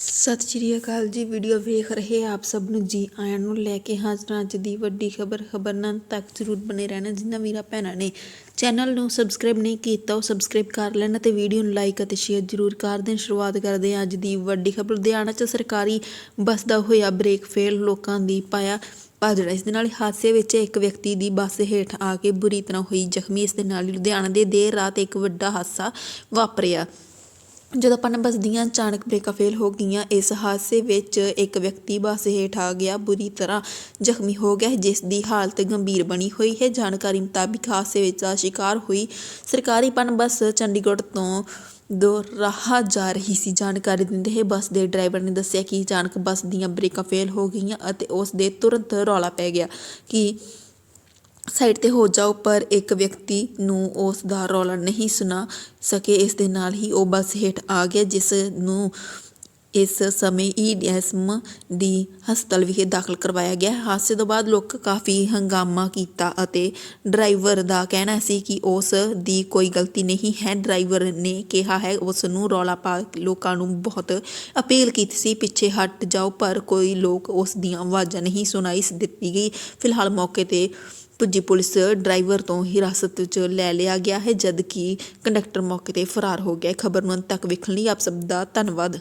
ਸਤਿ ਸ਼੍ਰੀ ਅਕਾਲ ਜੀ। ਵੀਡੀਓ ਵੇਖ ਰਹੇ ਆਪ ਸਭ ਨੂੰ ਜੀ ਆਇਆਂ ਨੂੰ ਲੈ ਕੇ ਹਾਜ਼ਰ ਅੱਜ ਦੀ ਵੱਡੀ ਖਬਰ। ਖਬਰ ਤੱਕ ਜ਼ਰੂਰ ਬਨੇ ਰਹਿਣਾ ਜਿੰਨਾ ਵੀਰਾਂ ਭੈਣਾਂ ਨੇ ਚੈਨਲ ਨੂੰ ਸਬਸਕ੍ਰਾਈਬ ਨਹੀਂ ਕੀਤਾ, ਉਹ ਸਬਸਕ੍ਰਾਈਬ ਕਰ ਲੈਣ ਅਤੇ ਵੀਡੀਓ ਨੂੰ ਲਾਈਕ ਅਤੇ ਸ਼ੇਅਰ ਜ਼ਰੂਰ ਕਰ ਦੇਣ। ਸ਼ੁਰੂਆਤ ਕਰਦੇ ਹਾਂ ਅੱਜ ਦੀ ਵੱਡੀ ਖਬਰ। ਲੁਧਿਆਣਾ 'ਚ ਸਰਕਾਰੀ ਬੱਸ ਦਾ ਹੋਇਆ ਬ੍ਰੇਕ ਫੇਲ, ਲੋਕਾਂ ਦੀ ਪਾਇਆ ਭਾਜੜਾ। ਇਸ ਦੇ ਨਾਲ ਹਾਦਸੇ ਵਿੱਚ ਇੱਕ ਵਿਅਕਤੀ ਦੀ ਬੱਸ ਹੇਠ ਆ ਕੇ ਬੁਰੀ ਤਰ੍ਹਾਂ ਹੋਈ ਜ਼ਖਮੀ। ਇਸ ਦੇ ਨਾਲ ਲੁਧਿਆਣਾ ਦੇ ਦੇਰ ਰਾਤ ਇੱਕ ਵੱਡਾ ਹਾਦਸਾ ਵਾਪਰਿਆ। ਜਦੋਂ ਆਪਾਂ ਬੱਸ ਦੀਆਂ ਅਚਾਨਕ ਬ੍ਰੇਕਾਂ ਫੇਲ ਹੋ ਗਈਆਂ, ਇਸ ਹਾਦਸੇ ਵਿੱਚ ਇੱਕ ਵਿਅਕਤੀ ਬੱਸ ਹੇਠ ਆ ਗਿਆ, ਬੁਰੀ ਤਰ੍ਹਾਂ ਜ਼ਖਮੀ ਹੋ ਗਿਆ ਜਿਸ ਦੀ ਹਾਲਤ ਗੰਭੀਰ ਬਣੀ ਹੋਈ ਹੈ। ਜਾਣਕਾਰੀ ਮੁਤਾਬਿਕ ਹਾਦਸੇ ਵਿੱਚ ਦਾ ਸ਼ਿਕਾਰ ਹੋਈ ਸਰਕਾਰੀ ਪਨ ਬੱਸ ਚੰਡੀਗੜ੍ਹ ਤੋਂ ਦੋ ਰਾਹ ਜਾ ਰਹੀ ਸੀ। ਜਾਣਕਾਰੀ ਦਿੰਦੇ ਹੋਏ ਬੱਸ ਦੇ ਡਰਾਈਵਰ ਨੇ ਦੱਸਿਆ ਕਿ ਅਚਾਨਕ ਬੱਸ ਦੀਆਂ ਬ੍ਰੇਕਾਂ ਫੇਲ ਹੋ ਗਈਆਂ ਅਤੇ ਉਸ ਦੇ ਤੁਰੰਤ ਰੌਲਾ ਪੈ ਗਿਆ ਕਿ ਸਾਈਡ ਤੇ ਹੋ ਜਾਓ ਪਰ ਇੱਕ ਵਿਅਕਤੀ ਨੂੰ ਉਸ ਦਾ ਰੌਲਾ ਨਹੀਂ ਸੁਣਾ ਸਕੇ, ਇਸ ਦੇ ਨਾਲ ਹੀ ਉਹ ਬੱਸ ਹੇਠ ਆ ਗਿਆ, ਜਿਸ ਨੂੰ ਇਸ ਸਮੇਂ ਈਡੀਐਸਮ ਦੀ ਹਸਪਤਾਲ ਵਿਖੇ ਦਾਖਲ ਕਰਵਾਇਆ ਗਿਆ। ਹਾਦਸੇ ਤੋਂ ਬਾਅਦ ਲੋਕ ਕਾਫੀ ਹੰਗਾਮਾ ਕੀਤਾ ਅਤੇ ਡਰਾਈਵਰ ਦਾ ਕਹਿਣਾ ਸੀ ਕਿ ਉਸ ਦੀ ਕੋਈ ਗਲਤੀ ਨਹੀਂ ਹੈ। ਡਰਾਈਵਰ ਨੇ ਕਿਹਾ ਹੈ, ਉਸ ਨੂੰ ਰੌਲਾ ਪਾ ਕੇ ਲੋਕਾਂ ਨੂੰ ਬਹੁਤ ਅਪੀਲ ਕੀਤੀ ਸੀ, ਪਿੱਛੇ ਹਟ ਜਾਓ, ਪਰ ਕੋਈ ਲੋਕ ਉਸ ਦੀਆਂ ਆਵਾਜ਼ਾਂ ਨਹੀਂ ਸੁਣਾਈ ਦਿੱਤੀ ਗਈ। ਫਿਲਹਾਲ ਮੌਕੇ ਤੇ ਪੁੱਜੀ ਪੁਲਿਸ ਡਰਾਈਵਰ ਤੋਂ ਹਿਰਾਸਤ ਵਿੱਚ ਲੈ ਲਿਆ ਗਿਆ ਹੈ, ਜਦਕਿ ਕੰਡਕਟਰ ਮੌਕੇ ਤੇ ਫਰਾਰ ਹੋ ਗਿਆ ਖਬਰ ਨੂੰ ਅੰਤ ਤੱਕ ਵੇਖਣ ਲਈ ਆਪ ਸਭ ਦਾ ਧੰਨਵਾਦ।